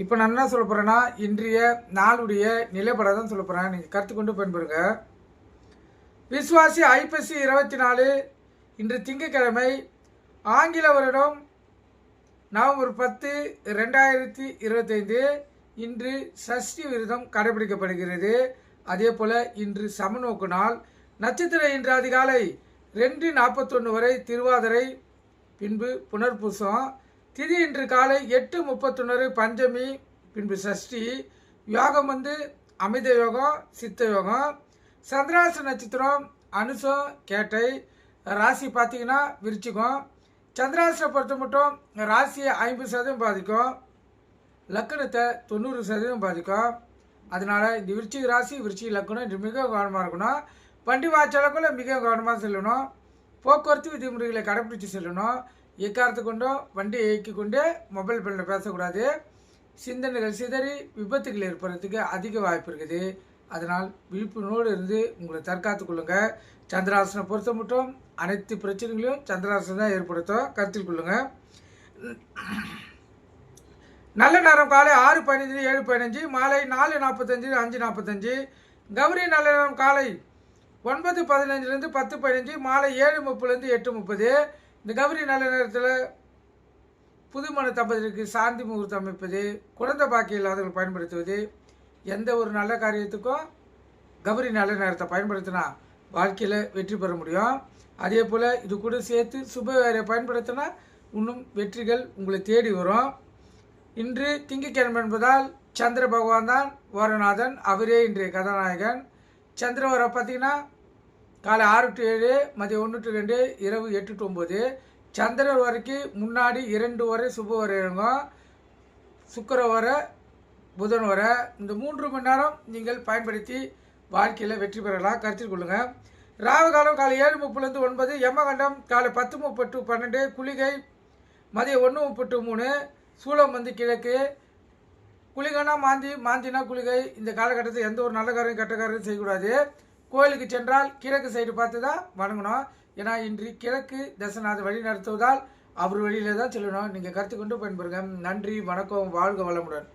இப்போ நான் என்ன சொல்ல போகிறேன்னா இன்றைய நாளுடைய நிலைப்பட தான் சொல்ல போகிறேன் நீங்கள் கற்றுக்கொண்டு கொண்டு பயன்பெறுங்க விஸ்வாசி ஐப்பசி இருபத்தி நாலு இன்று திங்கட்கிழமை ஆங்கில வருடம் நவம்பர் பத்து ரெண்டாயிரத்தி இருபத்தைந்து. இன்று சஷ்டி விரதம் கடைபிடிக்கப்படுகிறது. அதே போல் இன்று சமநோக்கு நாள். நட்சத்திரம் இன்று அதிகாலை ரெண்டு நாற்பத்தொன்று வரை திருவாதிரை பின்பு புனர்பூசம். திதி இன்று காலை எட்டு முப்பத்தொன்று பஞ்சமி பின்பு சஷ்டி யோகம் வந்து அமித யோகம் சித்த யோகம் சந்திராச நட்சத்திரம் அனுசம் கேட்டை ராசி பார்த்தீங்கன்னா விரிச்சிக்கும் சந்திராசனை பொறுத்த மட்டும் ராசியை ஐம்பது சதவீதம் பாதிக்கும். லக்கணத்தை தொண்ணூறு சதவீதம் பாதிக்கும். அதனால் இந்த விருச்சிக ராசி விருச்சிக லக்கணம் இன்று மிக கவனமாக இருக்கணும். வண்டி வாய்ச்சலக்குள்ள மிக கவனமாக செல்லணும். போக்குவரத்து விதிமுறைகளை கடைப்பிடித்து செல்லணும். எக்காரத்து கொண்டோ வண்டியை இயக்கி கொண்டே மொபைல் ஃபோனில் பேசக்கூடாது. சிந்தனைகள் சிதறி விபத்துகள் ஏற்படுறதுக்கு அதிக வாய்ப்பு இருக்குது. அதனால் விழிப்புணர்வோடு இருந்து உங்களை தற்காத்துக் கொள்ளுங்கள் சந்திராசனை பொறுத்த மட்டும் அனைத்து பிரச்சனைகளையும் சந்திராசனம் தான் ஏற்படுத்தும் கருத்தில் கொள்ளுங்கள் நல்ல நேரம் காலை ஆறு பதினஞ்சு ஏழு பதினஞ்சு மாலை நாலு நாற்பத்தஞ்சு அஞ்சு நாற்பத்தஞ்சு கௌரி நல்ல நேரம் காலை ஒன்பது பதினஞ்சுலேருந்து பத்து பதினஞ்சு மாலை ஏழு முப்பதுலேருந்து எட்டு முப்பது இந்த கௌரி நல்ல நேரத்தில் புதுமண தம்பதிக்கு சாந்தி முகூர்த்தம் அமைப்பது குழந்தை பாக்கி இல்லாதவர்கள் பயன்படுத்துவது எந்த ஒரு நல்ல காரியத்துக்கும் கௌரி நல்ல நேரத்தை பயன்படுத்தினா வாழ்க்கையில் வெற்றி பெற முடியும். அதே போல் இது கூட சேர்த்து சுப வேலையை பயன்படுத்தினா இன்னும் வெற்றிகள் உங்களை தேடி வரும். இன்று திங்கட்கிழமை என்பதால் சந்திர பகவான் தான் வரநாதன் அவரே இன்றைய கதாநாயகன். சந்திர வர பார்த்தீங்கன்னா காலை ஆறு டு ஏழு மதியம் ஒன்று டு ரெண்டு இரவு எட்டு டு ஒம்பது சந்திரன் வரைக்கும் முன்னாடி இரண்டு வரை சுப வரை இறங்கும். சுக்கர வர புதன் வர. இந்த மூன்று மணி நேரம் நீங்கள் பயன்படுத்தி வாழ்க்கையில் வெற்றி பெறலாம். கருத்தில் கொள்ளுங்கள் ராகு காலம் காலை ஏழு முப்பிலேருந்து ஒன்பது யமகண்டம் காலை பத்து முப்பது டு பன்னெண்டு குளிகை மதியம் ஒன்று முப்பது டு மூணு சூளம் வந்து கிழக்கு. குளிகனா மாந்தி மாந்தினா குளிகை. இந்த காலகட்டத்தில் எந்த ஒரு நல்ல காரியம் கெட்ட காரியம் செய்யக்கூடாது. கோயிலுக்கு சென்றால் கிழக்கு சைடு பார்த்து தான் வணங்கணும். ஏன்னா இன்று கிழக்கு தசநாத வழி நடத்துவதால் அவர் வழியில தான் செல்லணும். நீங்கள் கருத்து கொண்டு பயன்பெறுங்க. நன்றி வணக்கம் வாழ்க வளமுடன்.